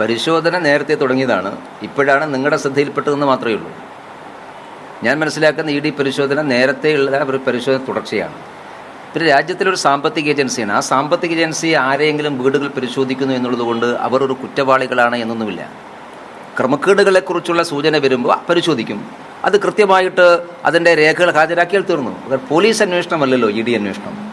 പരിശോധന നേരത്തെ തുടങ്ങിയതാണ്. ഇപ്പോഴാണ് നിങ്ങളുടെ ശ്രദ്ധയിൽപ്പെട്ടതെന്ന് മാത്രമേ ഉള്ളൂ. ഞാൻ മനസ്സിലാക്കുന്ന ഇ ഡി പരിശോധന നേരത്തെയുള്ള ഒരു പരിശോധന തുടർച്ചയാണ്. പിന്നെ രാജ്യത്തിലൊരു സാമ്പത്തിക ഏജൻസിയാണ്. ആ സാമ്പത്തിക ഏജൻസി ആരെയെങ്കിലും വീടുകൾ പരിശോധിക്കുന്നു എന്നുള്ളതുകൊണ്ട് അവർ ഒരു കുറ്റവാളികളാണ് എന്നൊന്നുമില്ല. ക്രമക്കേടുകളെക്കുറിച്ചുള്ള സൂചന വരുമ്പോൾ പരിശോധിക്കും. അത് കൃത്യമായിട്ട് അതിന്റെ രേഖകൾ ഹാജരാക്കിയാൽ തീർന്നു. പോലീസ് അന്വേഷണമല്ലല്ലോ ഇ ഡി അന്വേഷണം.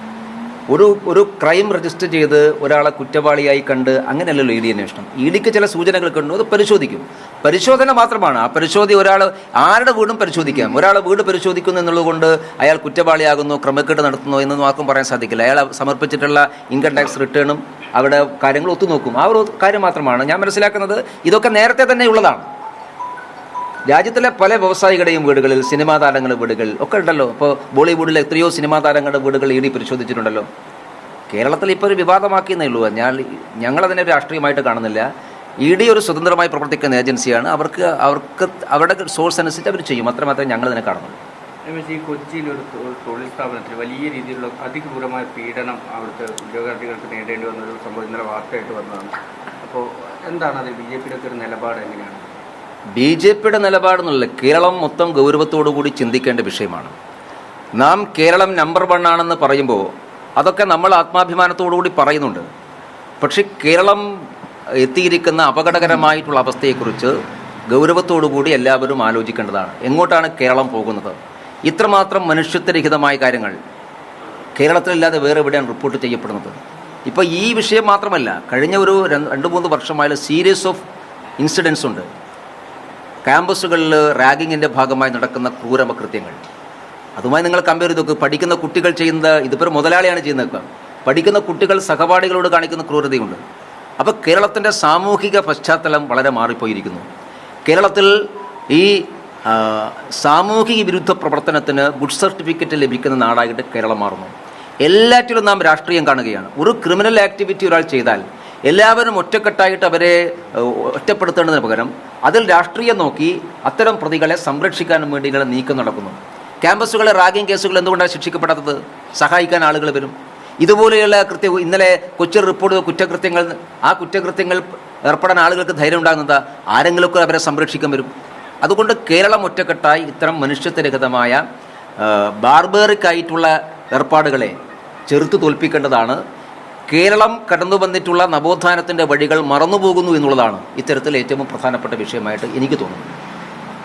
ഒരു ഒരു ക്രൈം രജിസ്റ്റർ ചെയ്ത് ഒരാളെ കുറ്റവാളിയായി കണ്ട് അങ്ങനെയല്ലല്ലോ ഇ ഡി അന്വേഷണം. ഇ ഡിക്ക് ചില സൂചനകൾ കണ്ടു അത് പരിശോധിക്കും. പരിശോധന മാത്രമാണ്. ആ പരിശോധി ഒരാൾ ആരുടെ വീടും പരിശോധിക്കാം. ഒരാളെ വീട് പരിശോധിക്കുന്നു എന്നുള്ളതുകൊണ്ട് അയാൾ കുറ്റവാളിയാകുന്നു ക്രമക്കേട് നടത്തുന്നു എന്നൊന്നും ആർക്കും പറയാൻ സാധിക്കില്ല. അയാൾ സമർപ്പിച്ചിട്ടുള്ള ഇൻകം ടാക്സ് റിട്ടേണും അവിടെ കാര്യങ്ങൾ ഒത്തുനോക്കും ആ ഒരു കാര്യം മാത്രമാണ് ഞാൻ മനസ്സിലാക്കുന്നത്. ഇതൊക്കെ നേരത്തെ തന്നെ ഉള്ളതാണ്. രാജ്യത്തിലെ പല വ്യവസായികളുടെയും വീടുകളിൽ സിനിമാ താരങ്ങളുടെ വീടുകൾ ഒക്കെ ഉണ്ടല്ലോ. ഇപ്പോൾ ബോളിവുഡിലെ എത്രയോ സിനിമാ താരങ്ങളുടെ വീടുകൾ ഇ ഡി പരിശോധിച്ചിട്ടുണ്ടല്ലോ. കേരളത്തിൽ ഇപ്പോൾ ഒരു വിവാദമാക്കിയെന്നേ ഉള്ളൂ. ഞാൻ ഞങ്ങളതിനെ രാഷ്ട്രീയമായിട്ട് കാണുന്നില്ല. ഇ ഡി ഒരു സ്വതന്ത്രമായി പ്രവർത്തിക്കുന്ന ഏജൻസിയാണ്. അവർക്ക് അവർക്ക് അവരുടെ സോഴ്സ് അനുസരിച്ച് അവർ ചെയ്യും. അത്ര മാത്രമേ ഞങ്ങൾ ഇതിനെ കാണുന്നുള്ളൂ ഈ കൊച്ചിയിൽ ഒരു തൊഴിൽ സ്ഥാപനത്തിൽ വലിയ രീതിയിലുള്ള അതിക്രൂരമായ പീഡനം അവിടുത്തെ ഉദ്യോഗാർത്ഥികൾക്ക് നേടേണ്ടി വന്ന ഒരു സംഭവം ഇന്നലെ വാർത്തയായിട്ട് വന്നതാണ്. അപ്പോൾ എന്താണ് അത് ബി ജെ പിയുടെ ഒരു നിലപാട് എങ്ങനെയാണ്? ബി ജെ പിയുടെ നിലപാടെന്നുള്ള കേരളം മൊത്തം ഗൗരവത്തോടു കൂടി ചിന്തിക്കേണ്ട വിഷയമാണ്. നാം കേരളം നമ്പർ വൺ ആണെന്ന് പറയുമ്പോൾ അതൊക്കെ നമ്മൾ ആത്മാഭിമാനത്തോടുകൂടി പറയുന്നുണ്ട്. പക്ഷേ കേരളം എത്തിയിരിക്കുന്ന അപകടകരമായിട്ടുള്ള അവസ്ഥയെക്കുറിച്ച് ഗൗരവത്തോടുകൂടി എല്ലാവരും ആലോചിക്കേണ്ടതാണ്. എങ്ങോട്ടാണ് കേരളം പോകുന്നത്? ഇത്രമാത്രം മനുഷ്യത്വരഹിതമായ കാര്യങ്ങൾ കേരളത്തിലല്ലാതെ വേറെ എവിടെയാണ് റിപ്പോർട്ട് ചെയ്യപ്പെടുന്നത്? ഇപ്പോൾ ഈ വിഷയം മാത്രമല്ല കഴിഞ്ഞ ഒരു രണ്ട് മൂന്ന് വർഷമായാലും സീരീസ് ഓഫ് ഇൻസിഡൻസ് ഉണ്ട് ക്യാമ്പസുകളിൽ റാഗിങ്ങിന്റെ ഭാഗമായി നടക്കുന്ന ക്രൂരമകൃത്യങ്ങൾ. അതുമായി നിങ്ങൾ കമ്പയർ ചെയ്ത് നോക്കുക പഠിക്കുന്ന കുട്ടികൾ ചെയ്യുന്നത് ഇതിപ്പോൾ മുതലാളിയാണ് ചെയ്യുന്നത് പഠിക്കുന്ന കുട്ടികൾ സഹപാഠികളോട് കാണിക്കുന്ന ക്രൂരതയുണ്ട് അപ്പോൾ കേരളത്തിന്റെ സാമൂഹിക പശ്ചാത്തലം വളരെ മാറിപ്പോയിരിക്കുന്നു. കേരളത്തിൽ ഈ സാമൂഹിക വിരുദ്ധ പ്രവർത്തനത്തിന് ഗുഡ് സർട്ടിഫിക്കറ്റ് ലഭിക്കുന്ന നാടായിട്ട് കേരളം മാറുന്നു. എല്ലാറ്റിലും നാം രാഷ്ട്രീയം കാണുകയാണ്. ഒരു ക്രിമിനൽ ആക്ടിവിറ്റി ഒരാൾ ചെയ്താൽ എല്ലാവരും ഒറ്റക്കെട്ടായിട്ട് അവരെ ഒറ്റപ്പെടുത്തേണ്ടതിന് പകരം അതിൽ രാഷ്ട്രീയം നോക്കി അത്തരം പ്രതികളെ സംരക്ഷിക്കാനും വേണ്ടിയുള്ള നീക്കം നടക്കുന്നു. ക്യാമ്പസുകളെ റാഗിങ് കേസുകൾ എന്തുകൊണ്ടാണ് ശിക്ഷിക്കപ്പെടാത്തത്? സഹായിക്കാൻ ആളുകൾ വരും. ഇതുപോലെയുള്ള കൃത്യ ഇന്നലെ കൊച്ചി റിപ്പോർട്ട് കുറ്റകൃത്യങ്ങൾ ആ കുറ്റകൃത്യങ്ങൾ ഏർപ്പെടാൻ ആളുകൾക്ക് ധൈര്യം ഉണ്ടാകുന്നത് ആരെങ്കിലുമൊക്കെ അവരെ സംരക്ഷിക്കാൻ വരും. അതുകൊണ്ട് കേരളം ഒറ്റക്കെട്ടായി ഇത്തരം മനുഷ്യത്വരഹിതമായ ബാർബേറിക് ആയിട്ടുള്ള ഏർപ്പാടുകളെ ചെറുത്തു തോൽപ്പിക്കേണ്ടതാണ്. കേരളം കടന്നു വന്നിട്ടുള്ള നവോത്ഥാനത്തിന്റെ വഴികൾ മറന്നുപോകുന്നു എന്നുള്ളതാണ് ഇത്തരത്തിൽ ഏറ്റവും പ്രധാനപ്പെട്ട വിഷയമായിട്ട് എനിക്ക് തോന്നുന്നു